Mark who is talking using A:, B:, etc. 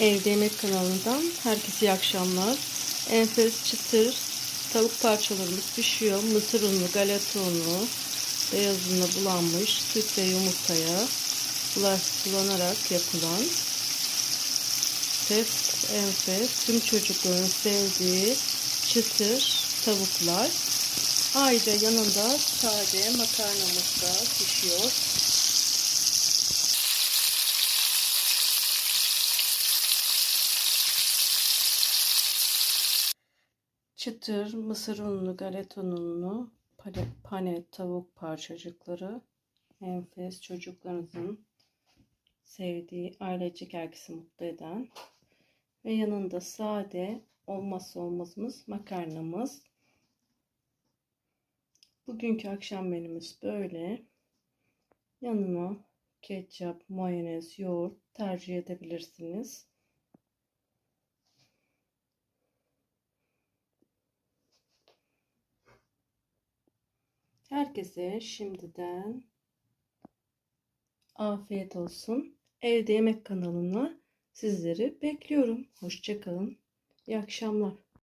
A: Evde Yemek kanalından herkese iyi akşamlar. Enfes çıtır tavuk parçalarımız pişiyor. Mısır unu, galeta unu, beyaz unla bulanmış süt ve yumurtaya bulanarak yapılan enfes, enfes tüm çocukların sevdiği çıtır tavuklar. Ayrıca yanında sade makarnamız da pişiyor. Çıtır, mısır unlu, galeta unlu, pane, tavuk parçacıkları, enfes çocuklarınızın sevdiği, ailecek herkesi mutlu eden ve yanında sade olmazsa olmazımız makarnamız. Bugünkü akşam menümüz böyle. Yanına ketçap, mayonez, yoğurt tercih edebilirsiniz. Herkese şimdiden afiyet olsun. Evde Yemek kanalına sizleri bekliyorum. Hoşçakalın. İyi akşamlar.